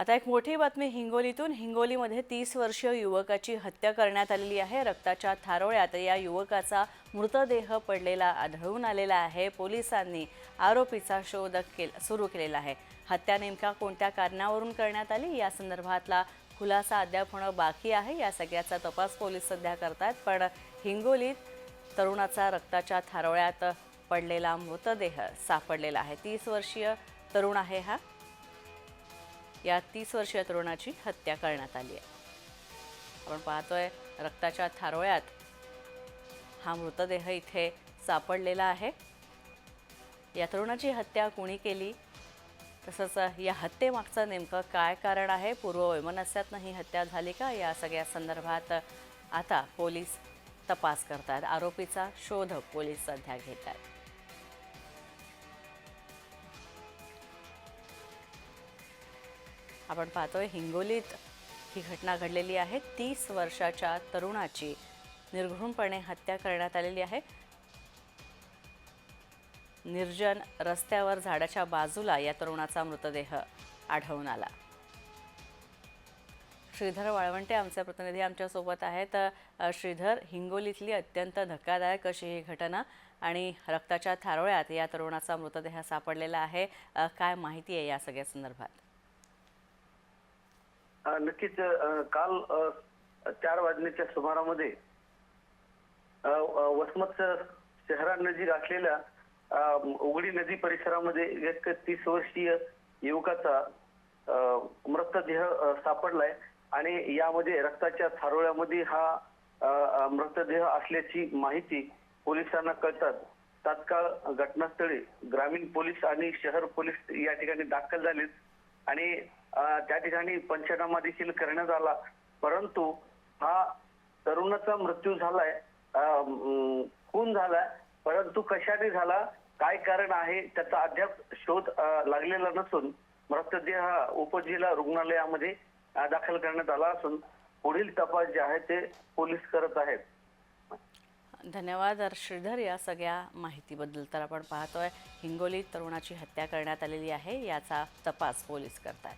आता एक मोठी बातमी हिंगोलीतून. हिंगोलीमध्ये तीस वर्षीय युवकाची हत्या करण्यात आलेली आहे. रक्ताच्या थारोळ्यात या युवकाचा मृतदेह पडलेला आढळून आलेला आहे. पोलिसांनी आरोपीचा शोध केल सुरू केलेला आहे. हत्या नेमका कोणत्या कारणावरून करण्यात आली? या संदर्भातला खुलासा अद्याप होणं बाकी आहे. या सगळ्याचा तपास पोलीस सध्या करतायत. पण हिंगोलीत तरुणाचा रक्ताच्या थारोळ्यात पडलेला मृतदेह सापडलेला आहे. तीस वर्षीय तरुण आहे हा. या तीस वर्षीय तरुणाची हत्या करण्यात आली आहे. आपण पाहतोय रक्ताच्या थारोळ्यात हा मृतदेह इथे सापडलेला आहे. या तरुणाची हत्या कोणी केली? तसंच या हत्येमागचं नेमकं काय कारण आहे? पूर्व वैमनस्यातनं ही हत्या झाली का? या सगळ्या संदर्भात आता पोलीस तपास करतात आरोपीचा शोध पोलीस सध्या घेत आहेत आपण पाहतोय हिंगोलीत ही घटना घडलेली आहे. तीस वर्षाच्या तरुणाची निर्घृणपणे हत्या करण्यात आलेली आहे. निर्जन रस्त्यावर झाडाच्या बाजूला या तरुणाचा मृतदेह आढळून आला. श्रीधर वाळवंटे आमचे प्रतिनिधी आमच्यासोबत आहेत. श्रीधर हिंगोलीतली अत्यंत धक्कादायक अशी ही घटना आणि रक्ताच्या थारोळ्यात या तरुणाचा मृतदेह सापडलेला आहे. काय माहिती आहे या सगळ्या संदर्भात? नक्कीच काल चार वाजण्याच्या सुमारामध्ये वसमत शहरानजीक असलेल्या उघडी नदी परिसरामध्ये एक तीस वर्षीय युवकाचा मृतदेह सापडलाय आणि यामध्ये रक्ताच्या थारोळ्यामध्ये हा मृतदेह असल्याची माहिती पोलिसांना कळतात तात्काळ घटनास्थळी ग्रामीण पोलीस आणि शहर पोलीस या ठिकाणी दाखल झालेत आणि त्या ठिकाणी पंचनामा देखील करण्यात आला. परंतु हा तरुणाचा मृत्यू झालाय खून झालाय परंतु कशाने झाला काय कारण आहे त्याचा अद्याप शोध लागलेला नसून मृतदेह हा उपजिल्हा रुग्णालयामध्ये दाखल करण्यात आला असून पुढील तपास जे आहे ते पोलीस करत आहेत. धन्यवाद श्रीधर या सगळ्या माहितीबद्दल. तर आपण पाहतोय हिंगोली तरुणाची हत्या करण्यात आलेली आहे याचा तपास पोलीस करतात